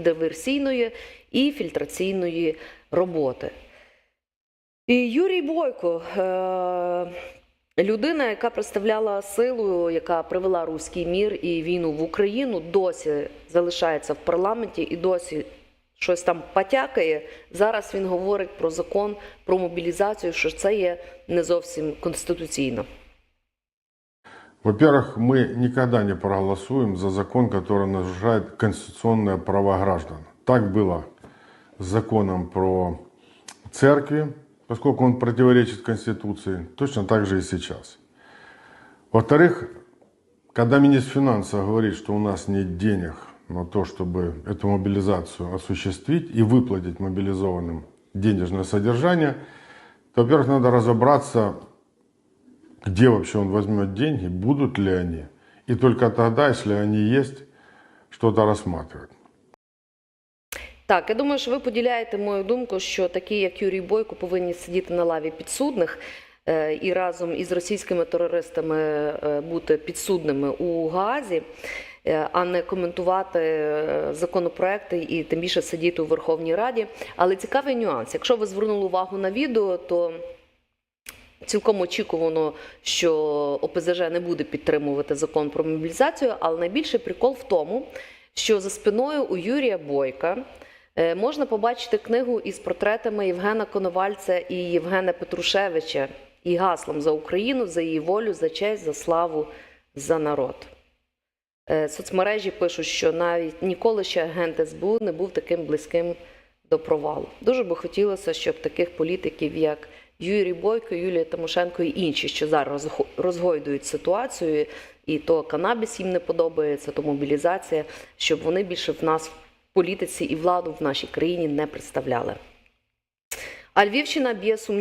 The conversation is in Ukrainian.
контрдиверсійної і фільтраційної роботи. І Юрій Бойко, е, людина, яка представляла силу, яка привела руський мір і війну в Україну, досі залишається в парламенті і досі щось там потякає. Зараз він говорить про закон про мобілізацію, що це є не зовсім конституційно. Во-первых, мы никогда не проголосуем за закон, который нарушает конституционные права граждан. Так было с законом про церкви, поскольку он противоречит Конституции, точно так же и сейчас. Во-вторых, когда министр финансов говорит, что у нас нет денег на то, чтобы эту мобилизацию осуществить и выплатить мобилизованным денежное содержание, то, во-первых, надо разобраться, где вообще он возьмет деньги, будут ли они, и только тогда, если они есть, что-то рассматривать. Так, я думаю, що ви поділяєте мою думку, що такі, як Юрій Бойко, повинні сидіти на лаві підсудних е, і разом із російськими терористами е, бути підсудними у Гаазі, е, а не коментувати законопроекти і тим більше сидіти у Верховній Раді. Але цікавий нюанс. Якщо ви звернули увагу на відео, то Цілком очікувано, що ОПЗЖ не буде підтримувати закон про мобілізацію, але найбільший прикол в тому, що за спиною у Юрія Бойка е, можна побачити книгу із портретами Євгена Коновальця і Євгена Петрушевича і гаслом за Україну, за її волю, за честь, за славу, за народ. Е, Соцмережі пишуть, що навіть ніколи ще агент СБУ не був таким близьким до провалу. Дуже би хотілося, щоб таких політиків, як Юрій Бойко, Юлія Тимошенко і інші, що зараз розгойдують ситуацію, і то канабіс їм не подобається, то мобілізація, щоб вони більше в нас в політиці і владу в нашій країні не представляли. А Львівщина б'є сумні.